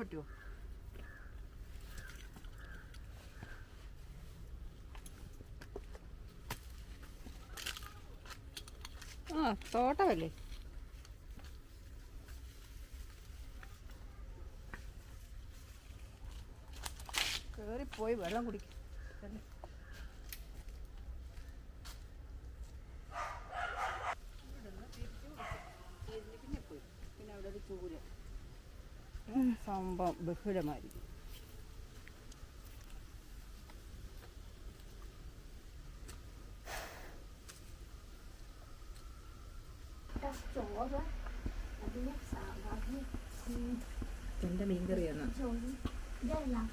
പറ്റുമോ ആ തോട്ടമല്ലേ? കേറിപ്പോയി വെള്ളം കുടിക്കും. പിന്നെ അവിടെ ഒരു ചൂൽ ഉം, സംഭവം ബഹുലമായിരിക്കും ചോറ് അതിന് സാമ്പാറ് എന്റെ മീൻകറിയാണ് ചോറ് ഇതെല്ലാം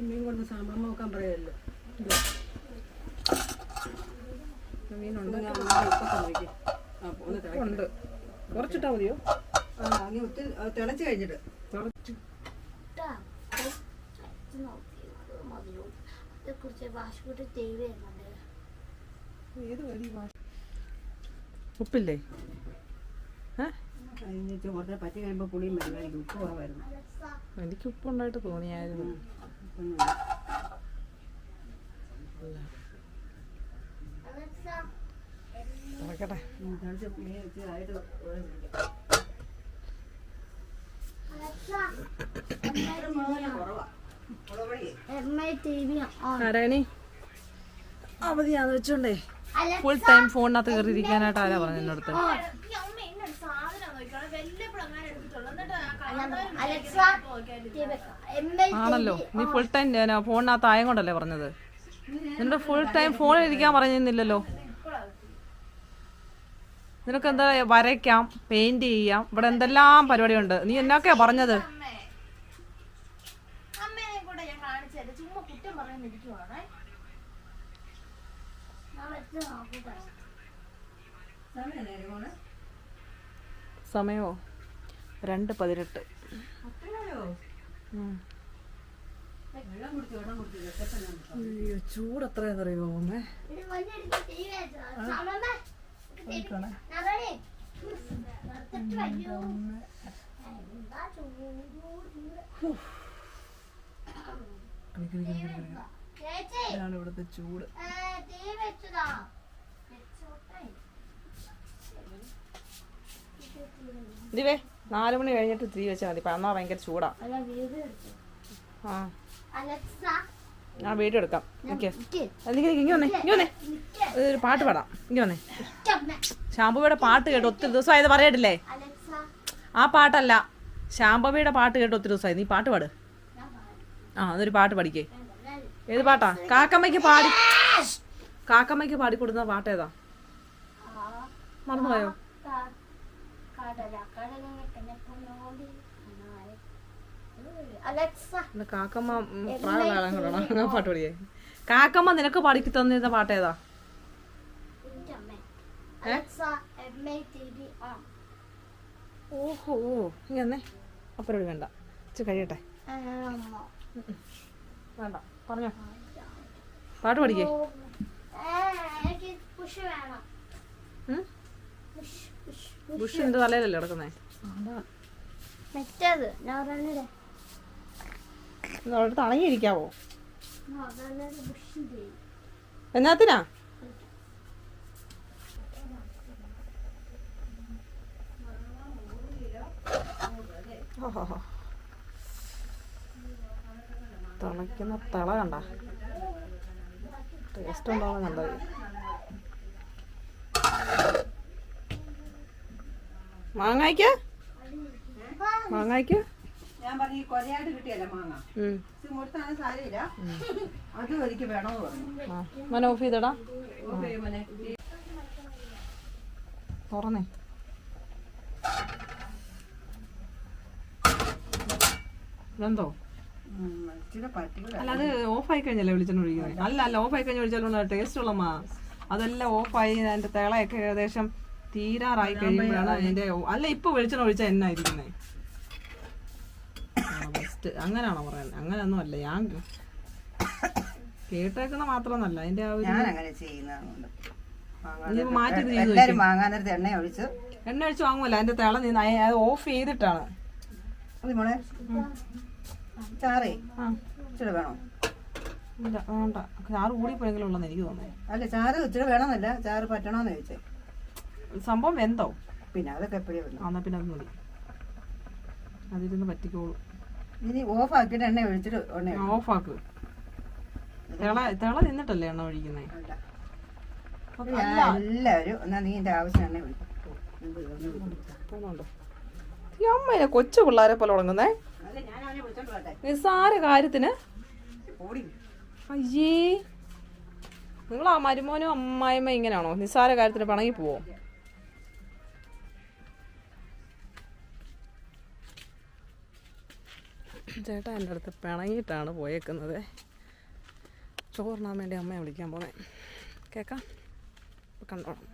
മീൻ കൊണ്ട് സാമ്പാർ നോക്കാൻ പറയുമല്ലോ മീനുണ്ട് ഉണ്ട്. കുറച്ചിട്ടാ മതിയോ? ഒത്തിരി തിളച്ച് കഴിഞ്ഞിട്ട്. ഉപ്പില്ലേ? പറ്റി കഴിയുമ്പോൾ പുളിയും വരുമായിരിക്കും ഉപ്പ് കുറവായിരുന്നു. എനിക്ക് ഉപ്പുണ്ടായിട്ട് തോന്നിയായിരുന്നു. ഉപ്പൊന്നുമില്ല. തുറക്കട്ടെ. ആരാണി അവധിയാന്ന് വെച്ചോണ്ടേ. ഫുൾ ടൈം ഫോണിനകത്ത് കയറിയിരിക്കാനായിട്ട് ആരാ പറഞ്ഞു എന്റെ അടുത്ത് അലക്സ എം ഐ ആണല്ലോ. നീ ഫുൾ ടൈം ഫോണിനകത്ത് ആയം കൊണ്ടല്ലേ പറഞ്ഞത്? നിന്നോട് ഫുൾ ടൈം ഫോണിൽ ഇരിക്കാൻ പറഞ്ഞിരുന്നില്ലല്ലോ. നിനക്ക് എന്താ വരയ്ക്കാം പെയിന്റ് ചെയ്യാം ഇവിടെ എന്തെല്ലാം പരിപാടിയുണ്ട്? നീ എന്നൊക്കെയാ പറഞ്ഞത്? സമയോ രണ്ട് പതിനെട്ട്. ചൂട് എത്രയാണെന്നറിയോ അമ്മേ ഇതാണ് ഇവിടുത്തെ ചൂട്. ദിവേ നാലു മണി കഴിഞ്ഞിട്ട് തീ വെച്ചാൽ മതി. അന്നാ ഭയങ്കര ചൂടാ. ആ. ആ വീഡിയോ എടുക്കാം. നിക്ക്. ഇങ്ങനെ വന്നേ ഇങ്ങനെ വന്നേ. ഒരു പാട്ട് പാടാം. ഇങ്ങനെ വന്നേ. ശാംഭവിയുടെ പാട്ട് കേട്ട് ഒത്തിരി ദിവസമായത് പറയട്ടില്ലേ? ആ പാട്ടല്ല. ശാംഭവിയുടെ പാട്ട് കേട്ട് ഒത്തിരി ദിവസമായി. നീ പാട്ട് പാട്. ആ അതൊരു പാട്ട് പഠിക്കേ. ഏത് പാട്ടാ? കാക്കമ്മയ്ക്ക് പാടി. കാക്കമ്മയ്ക്ക് പാടി കൊടുക്കുന്ന പാട്ട് ഏതാ? മറന്നുപോയോ? കാക്കമ്മ കൊണ്ടാണ് പാട്ട് പാടിയേ. കാക്കമ്മ നിനക്ക് പാടി തന്നിരുന്ന പാട്ട് ഏതാ ഓഹോ ഇങ്ങനെ അപ്പരോട് വേണ്ട. ഇച്ചിരി കഴിയട്ടെ. വേണ്ട പറഞ്ഞോ. പാട്ട് പഠിക്കേ ബുഷ് നിന്റെ തലയിലല്ലേ കിടക്കുന്നേ? മറ്റേത് ഞാൻ പറഞ്ഞില്ലേ? അവിടെ തണങ്ങിയിരിക്കാവോ എന്നാത്തിനാ? തിളയ്ക്കുന്ന തിള കണ്ട. ടേസ്റ്റ് ഉണ്ടോന്ന് കണ്ടത് മാങ്ങായ്ക്ക് മാങ്ങായ്ക്ക് ഞാൻ പറഞ്ഞു ഈ കൊലയായിട്ട് കിട്ടിയല്ല മാങ്ങ. ഇത് മുഴുത്താണ് സാരമില്ല. അത് എനിക്ക് വേണമെന്ന് പറഞ്ഞു. മോനെ ഓഫ് ചെയ്തടാ. ഓഫ് മോനെ. തുറന്നേ. ഇതെന്തോ? അല്ല അത് ഓഫായി കഴിഞ്ഞല്ലേ വെളിച്ചെണ്ണ ഒഴിക്കുന്നത് അല്ല ഓഫ് ആയി കഴിഞ്ഞ് ഒഴിച്ചാലും ടേസ്റ്റ് ഉള്ളമാ അതെല്ലാം ഓഫ് ആയി അതിന്റെ തിളയൊക്കെ ഏകദേശം തീരാറായി കഴിയുമ്പോഴാണ് അതിന്റെ അല്ല ഇപ്പൊ വെളിച്ചെണ്ണ ഒഴിച്ചാൽ എന്നാ ഇരിക്കുന്നേ അങ്ങനെയാണോ പറയുന്നത് അങ്ങനെയൊന്നും അല്ല. ഞാൻ കേട്ടേക്കുന്ന മാത്രമൊന്നല്ല. അതിന്റെ ആ ഒരു ഞാൻ അങ്ങനെ ചെയ്യുന്നതുകൊണ്ട് ഇത് മാറ്റി ഇത് ചെയ്ത് എല്ലാരും വാങ്ങാൻ നേരത്തെ എണ്ണ ഒഴിച്ച്. എണ്ണ ഒഴിച്ച് വാങ്ങുമല്ല. അതിന്റെ തിള നീ അത് ഓഫ് ചെയ്തിട്ടാണ്. മതി മോളെ. ചാറേ. ആ. ഇച്ചിരി വേണോ? ഇല്ല, വേണ്ട. ചാറ് കൂടിപ്പോയെങ്കിലും ഉള്ളെന്ന് എനിക്ക് തോന്നുന്നു. അല്ല ചാറ് ഇച്ചിരി വേണമെന്നല്ല. ചാറ് പറ്റണമെന്ന് ചോദിച്ചേ. സംഭവം വെന്തോ? പിന്നെ അതൊക്കെ എപ്പോഴും ആ, എന്നാ പിന്നെ അത് മതി. അതിരുന്ന് പറ്റിക്കോളൂ. ഇനി ഓഫ് ആക്കിയിട്ട് എണ്ണ ഒഴിച്ചിട്ട് എണ്ണ ഒഴിക്കും. ഓഫാക്ക്. തിള തിള നിന്നിട്ടല്ലേ എണ്ണ ഒഴിക്കുന്നേ. എല്ലാവരും എന്നാ നീ എന്റെ ആവശ്യം എണ്ണ ഒഴിക്കും. ഈ അമ്മയെ കൊച്ചു പിള്ളേരെ പോലെ പോട്ടെ നിസ്സാര കാര്യത്തിന്. അയ്യേ. നിങ്ങൾ ആ മരുമോനും അമ്മായിമ്മ ഇങ്ങനെയാണോ? നിസ്സാര കാര്യത്തിന് പണങ്ങി പോവോ? ചേട്ടാ എന്റെ അടുത്ത് പിണങ്ങിയിട്ടാണ് പോയേക്കുന്നത്. ചോറിനാൻ വേണ്ടി അമ്മയെ വിളിക്കാൻ പോന്നെ. കേക്കാം? Thank കണ്ടോണം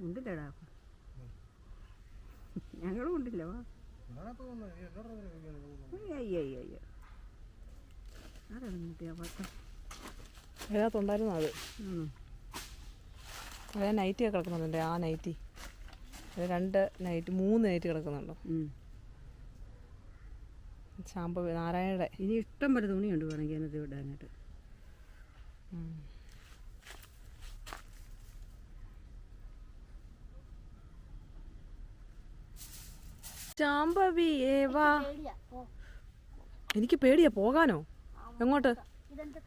ഉണ്ടില്ലടാ. ഞങ്ങളും ഉണ്ടില്ല വാ. അയ്യോ അയ്യോ അയ്യോ ആരാണ് കിട്ടിയ പട്ടം അതിനകത്തുണ്ടായിരുന്നു അത് അതെ നൈറ്റി കിടക്കുന്നുണ്ട് ആ നൈറ്റി അത് രണ്ട് നൈറ്റ് മൂന്ന് നൈറ്റ് കിടക്കുന്നുണ്ടോ? ശാമ്പ നാരായണയുടെ. ഇനി ഇഷ്ടം പോലെ തുണിയുണ്ട് വേണമെങ്കിൽ അതിനകത്ത് ഇടാനായിട്ട്. എനിക്ക് പേടിയാ പോകാനോ? എങ്ങോട്ട്?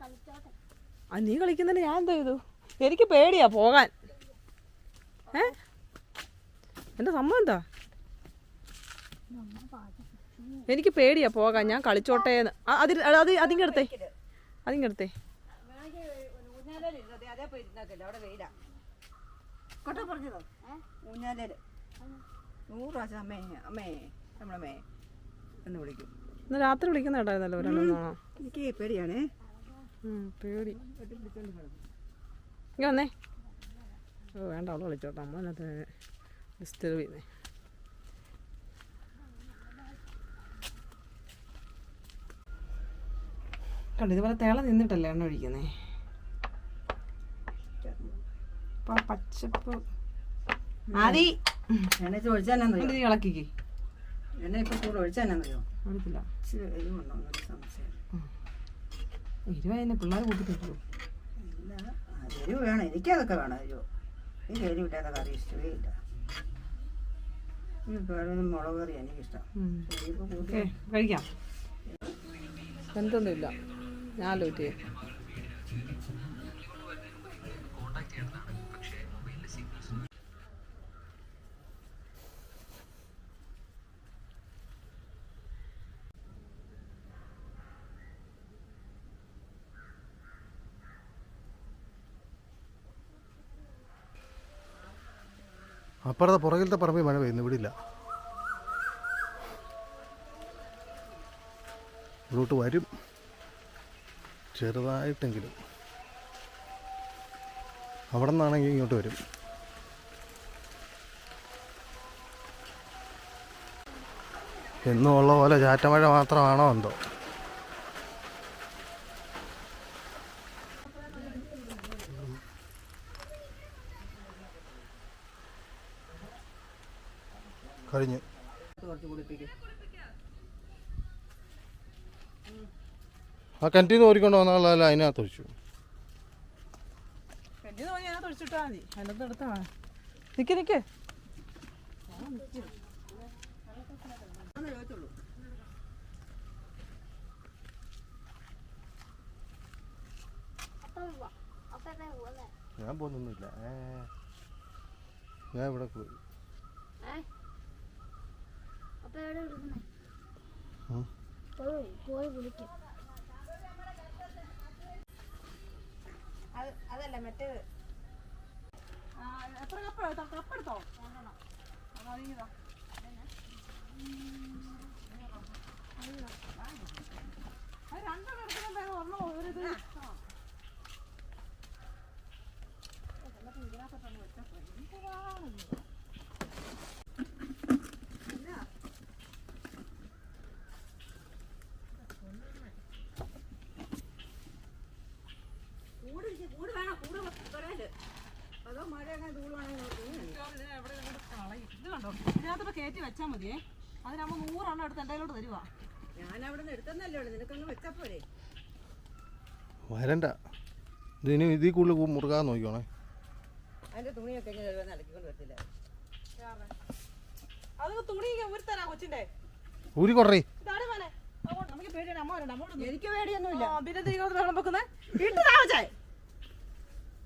കളിച്ചോട്ടെ? ആ നീ കളിക്കുന്നതിന് ഞാൻ എന്താ ചെയ്തു? എനിക്ക് പേടിയാ പോകാൻ. ഏ? എന്റെ സംഭവം എന്താ? എനിക്ക് പേടിയാ പോകാൻ. ഞാൻ കളിച്ചോട്ടേന്ന്. എന്ന് അതിൽ അത് അതിങ്ങെടുത്തേ അതിങ്ങെടുത്തേ അതേ പോയി ഇരുന്നേക്കില്ല അവിടെ വെയിലാ. കൊട്ട പറഞ്ഞതോ? ഊഞ്ഞാലേൽ. നൂറ് പ്രാവശ്യം അമ്മേ അമ്മേ നമ്മളമ്മേ എന്ന് വിളിക്കും. ഇന്ന് രാത്രി വിളിക്കുന്ന കേട്ടായിരുന്നല്ലോ ഒരെണ്ണം എനിക്ക് പേടിയാണേ. പേടി. ഇങ്ങനെ വന്നേ. ഓ വേണ്ട അവൾ വിളിച്ചോട്ടെ. അമ്മ അതിനകത്ത് ഡിസ്റ്റർബ് ചെയ്യുന്നേ. കണ്ടു ഇതുപോലെ തേള നിന്നിട്ടല്ലേ എണ്ണ ഒഴിക്കുന്നേ? ഇപ്പൊ പച്ചപ്പ് ആദി! എണ്ണ ചോദിച്ചാൽ ഇളക്കിക്ക്? എണ്ണ ഇപ്പൊ കൂടെ ഒഴിച്ചാന്നറിയോ അറിയത്തില്ല ഇച്ചിരി എരിവുണ്ടോ എന്നൊരു സംശയം. ഇരുപതിനെ പിള്ളേർ കൂട്ടിട്ടുള്ളൂ ഇല്ല ആ, എരിവ് വേണം എനിക്കതൊക്കെ വേണം എരിവ് എനിക്ക് എരിവില്ലാത്ത കറി ഇഷ്ടമേ ഇല്ല. മുളക് കറി എനിക്കിഷ്ടം. കഴിക്കാം. എന്തൊന്നുമില്ല. ഞാൻ ലൂറ്റ് അപ്പുറത്തെ പുറകിലത്തെ പറമ്പിൽ മഴ പെയ്യുന്നു ഇവിടെ ഇല്ല. ഇവിടോട്ട് വരും. ചെറുതായിട്ടെങ്കിലും. അവിടെ നിന്നാണെങ്കിൽ ഇങ്ങോട്ട് വരും. എന്നുള്ള പോലെ ചാറ്റമഴ മാത്രമാണോ എന്തോ? കഴിഞ്ഞു ആ കിണറ്റിൽ നിന്ന് ഓരിക്കൊണ്ട് വന്ന ആളല്ല അതിനകത്ത് ഒഴിച്ചു. നിക്ക് നിക്ക്? ഞാൻ പോകുന്നൊന്നുമില്ല ഏ. ഞാൻ ഇവിടെ പോയി അപ്പ എവിടെ വിളിക്കുന്നേ ഉം. പോയി പോയി വിളിക്കും അത് അതല്ല മറ്റേത് എത്ര കപ്പ് എടുത്തോ? കപ്പ് എടുത്തോ? അതീതാ അത് രണ്ടെണ്ണം എടുക്കുമ്പോൾ വേഗം ഒരെണ്ണം ഒരിത് ആ. കൂട് ഇരിക്ക്, കൂട് വേണം കൂട് വരാൽ അതോ മഴ അങ്ങനെ തൂളുവാണെങ്കിൽ ഇതിനെ എവിടെ ഇങ്ങോട്ട് കളയും. ഇത് കണ്ടോ ഇതിനകത്തോട്ട് കയറ്റി വെച്ചാൽ മതിയേ അതിനാകുമ്പോൾ നൂറെണ്ണം എടുത്ത് എന്റെ കയ്യിലോട്ട് തരുവാ. ഞാൻ അവിടെ നിന്ന് എടുത്തന്നല്ലേ ഉള്ളൂ. നിനക്കൊന്ന് വെച്ചാ പോരെ. വരണ്ട. ഇതിന് ഇതിൽ കൂടുതൽ മുറുകാൻ നോക്കിക്കോണേ. അതിന്റെ തുണിയൊക്കെ വരത്തില്ല. അതൊക്കെ തുണി ഊരിത്തരാ കൊച്ചിന്റെ. ഊരി കുറേ. ഇതാണ് മോനെ. അങ്ങോട്ട് നമുക്ക് പേടിയാണ് അമ്മ വരണ്ട എനിക്ക് പേടിയൊന്നുമില്ല. പിന്നെ വെള്ളം വെക്കുന്നേ ഇട്ട്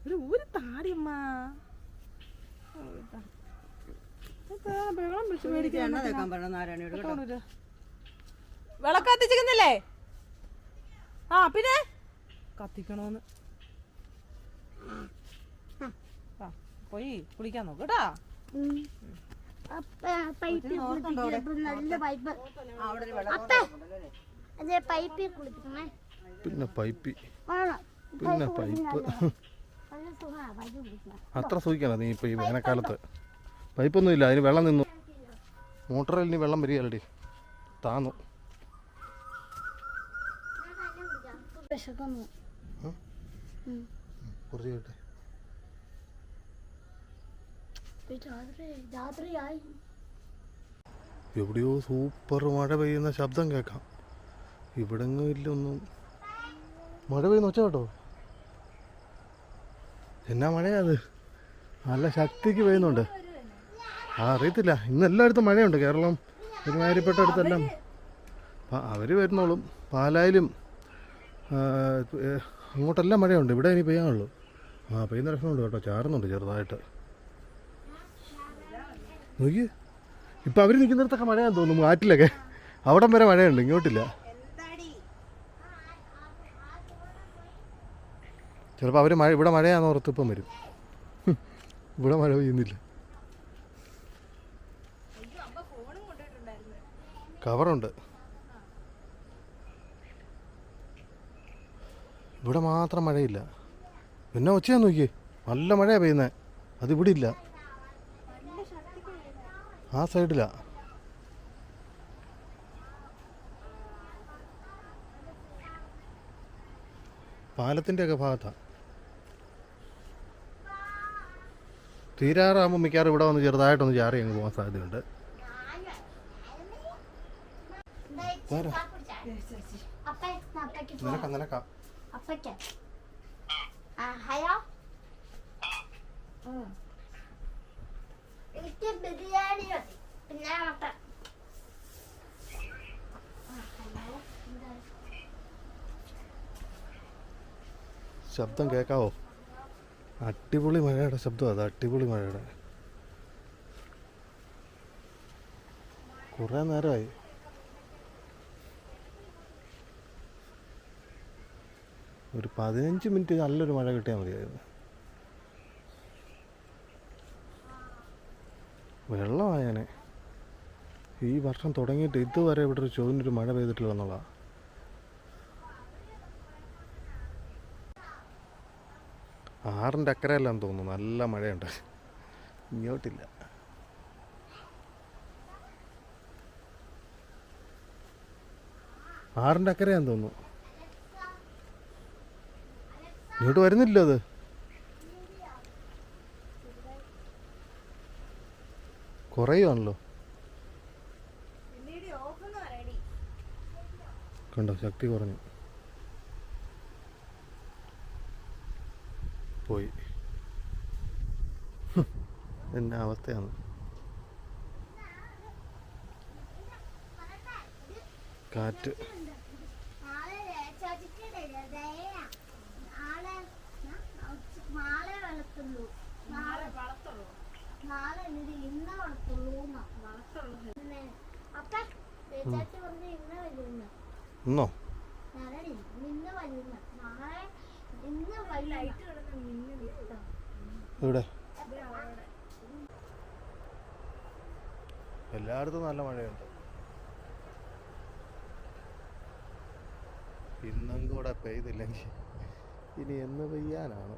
ഒരു ഊരി താടിയമ്മ വിളക്ക് കത്തിച്ചിരിക്കുന്നില്ലേ ആ പിന്നെ? കത്തിക്കണോന്ന്. ആ പോയി കുളിക്കാൻ നോക്ക് കേട്ടാ. അപ്പ പൈപ്പിൽ നല്ല പൈപ്പ്. ആ, അവിടെ ഒരു അതെ പൈപ്പിൽ കുളിപ്പിക്കണേ. പിന്നെ പൈപ്പി. പിന്നെ പൈപ്പ് അത്ര സൂക്ഷിക്കണം നീ ഇപ്പൊ ഈ വേനൽക്കാലത്ത്. പൈപ്പൊന്നും ഇല്ല അതിന് വെള്ളം നിന്നു. മോട്ടറിൽ ഇനി വെള്ളം വരികയല്ലേ താന്നു. കുറച്ച് കേട്ടെ എവിടെയോ സൂപ്പർ മഴ പെയ്യുന്ന ശബ്ദം കേൾക്കാം. ഇവിടെങ്ങും ഇല്ലൊന്നും. മഴ പെയ്യുന്ന ഒച്ച കേട്ടോ. എന്നാ മഴയാ അത്? നല്ല ശക്തിക്ക് പെയ്യുന്നുണ്ട്. ആ അറിയത്തില്ല. ഇന്ന് എല്ലായിടത്തും മഴയുണ്ട്. കേരളം ഒരുമാതിരിപ്പെട്ട അടുത്തെല്ലാം. അവർ വരുന്നോളും. പാലായിലും അങ്ങോട്ടെല്ലാം മഴയുണ്ട്. ഇവിടെ ഇനി പെയ്യാനുള്ളൂ. ആ പെയ്യുന്ന ലക്ഷണമുണ്ട് കേട്ടോ. ചാറുന്നുണ്ട് ചെറുതായിട്ട്. നോക്കി ഇപ്പം അവർ നിൽക്കുന്നിടത്തൊക്കെ മഴയാന്ന് തോന്നുന്നു. ആറ്റിലൊക്കെ. അവിടം വരെ മഴയുണ്ട്. ഇങ്ങോട്ടില്ല. ചിലപ്പോൾ അവർ മഴ ഇവിടെ മഴയാന്ന് ഓർത്ത് ഇപ്പം വരും. ഇവിടെ മഴ പെയ്യുന്നില്ല. കവറുണ്ട്. ഇവിടെ മാത്രം മഴയില്ല. പിന്നെ ഉച്ചയാ നോക്കിയേ. നല്ല മഴയാണ് പെയ്യുന്നത് അതിവിടെ ഇല്ല. ആ സൈഡില. പാലത്തിന്റെ ഒക്കെ ഭാഗത്താ. തീരാറാകുമ്പോൾ മിക്കവാറും ഇവിടെ വന്ന് ചെറുതായിട്ടൊന്ന് ചാറി അങ്ങ് പോകാൻ സാധ്യതയുണ്ട് വേറെ അപ്പ അപ്പയ്ക്ക് നിനക്ക നിനക്ക അപ്പയ്ക്ക് ആ ഹലോ? എനിക്ക് ബിരിയാണി മതി. പിന്നെ മട്ടൻ. ശബ്ദം കേൾക്കാവോ അടിപൊളി മഴയുടെ ശബ്ദം അത് അടിപൊളി മഴയുടെ. കുറേ നേരമായി. ഒരു പതിനഞ്ച് മിനിറ്റ് നല്ലൊരു മഴ കിട്ടിയാൽ മതിയായിരുന്നു. വെള്ളമായനെ. ഈ വർഷം തുടങ്ങിയിട്ട് ഇതുവരെ ഇവിടെ ഒരു ചോദിനൊരു മഴ പെയ്തിട്ടില്ല എന്നുള്ളതാണ് ആറിന്റെ അക്കരയല്ലാന്ന് തോന്നുന്നു. നല്ല മഴയുണ്ട്. ഇങ്ങോട്ടില്ല. ആറിന്റെ അക്കരയാന്ന് തോന്നുന്നു. ഇങ്ങോട്ട് വരുന്നില്ല അത്. കുറയുവാണല്ലോ. കണ്ടോ ശക്തി കുറഞ്ഞു. പോയി. എന്നാ അവസ്ഥയാണ്. കാറ്റ് നാളെ ചോദിക്കണില്ല ദയ നാളെ നാളെ വളർത്തുള്ളൂ നാളെ ഇന്ന് വളർത്തുള്ളൂ അപ്പ ചേച്ചി പറഞ്ഞ് ഇന്ന് വരുന്ന. ഇന്നോ? നാളെ നിന്ന് വരുന്ന. നാളെ ഇന്ന് ലൈറ്റ് കിടന്ന് മിന്നു ഇവിടെ എല്ലായിടത്തും നല്ല മഴയുണ്ട്. ഇന്നും കൂടെ പെയ്തില്ലെങ്കിൽ ഇനി എന്ന് പെയ്യാനാണ്.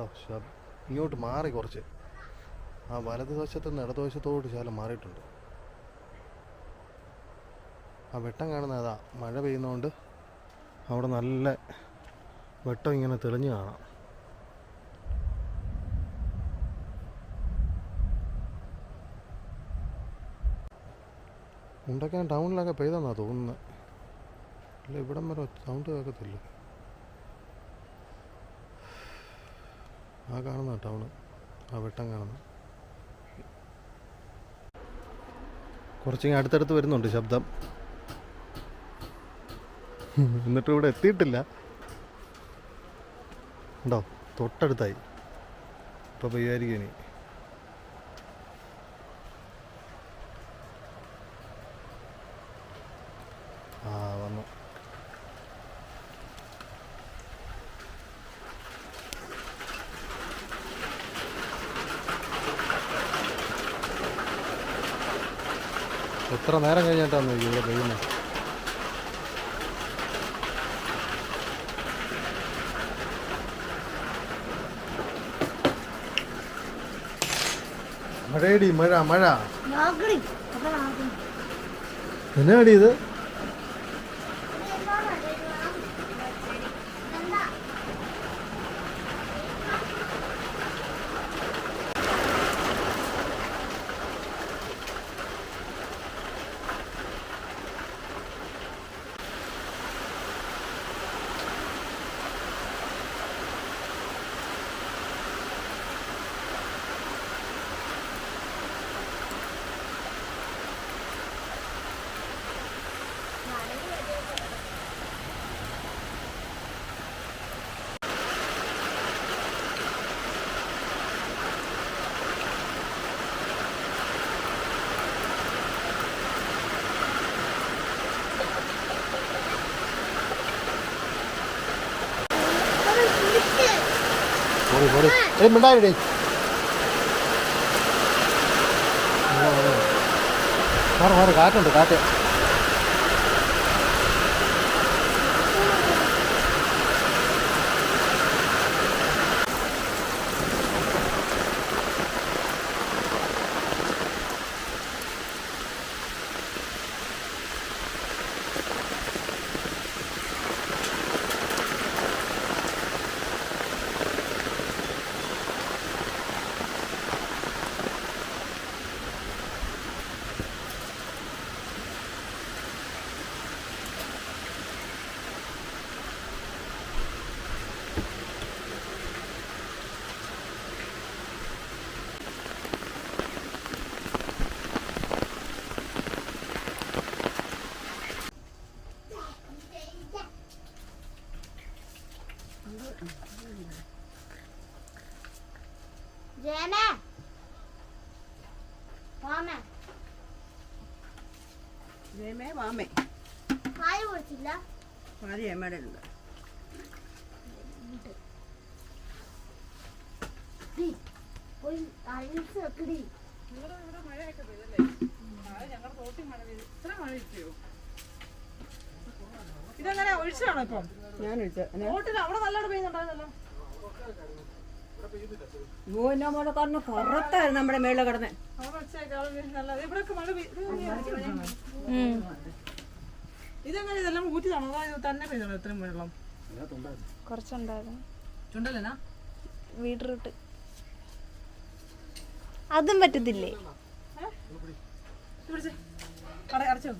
ശബ് ഇങ്ങോട്ട് മാറി കുറച്ച്. ആ വലതുവശത്ത് നിന്ന് ഇടതുവശത്തോട് ശകലം മാറിയിട്ടുണ്ട്. ആ വെട്ടം കാണുന്ന അതാ മഴ പെയ്യുന്നതുകൊണ്ട് അവിടെ നല്ല വെട്ടം ഇങ്ങനെ തെളിഞ്ഞു കാണാം. ഉണ്ടാക്കാൻ ടൗണിലൊക്കെ പെയ്തെന്നാ തോന്നുന്നത് അല്ല ഇവിടം വരെ സൗണ്ട് കേൾക്കത്തില്ല. ആ കാണുന്ന ടൗണ്. ആ വെട്ടം കാണുന്നു. കുറച്ചിങ്ങനെ അടുത്തടുത്ത് വരുന്നുണ്ട് ശബ്ദം. എന്നിട്ട് ഇവിടെ എത്തിയിട്ടില്ല. ഉണ്ടോ? തൊട്ടടുത്തായി. ഇപ്പോൾ പെയ്യായിരിക്കും ഇനി. എത്ര നേരം കഴിഞ്ഞിട്ടാണ് ഇവിടെ പെയ്യുന്നത് മഴയടി മഴ മഴ. എന്നാടി ഇത്? മിണ്ടായിടേ മാറി മാറി കാറ്റുണ്ട് കാറ്റ് കുടിച്ചില്ല. ആദ്യം ജയമയുടെ ഉണ്ട്. ഡി, ഇത്ര ഇതെങ്ങനെ ഒഴിച്ചാണോ ഇപ്പം? ഞാൻ ഒഴിച്ചു. അവിടെ നല്ലോണം പെയ്യുന്നുണ്ടായിരുന്നല്ലോ. നമ്മുടെ കാരണം പുറത്തായിരുന്നു നമ്മുടെ മേളിൽ കിടന്ന്. ഇതെങ്ങനെ ഇതെല്ലാം ഊറ്റിതാണോ തന്നെ പെയ്താണോ ഇത്രയും വെള്ളം? കുറച്ചുണ്ടായിരുന്നു. ചുണ്ടല്ലേനാ അതും പറ്റത്തില്ലേ? അടച്ചു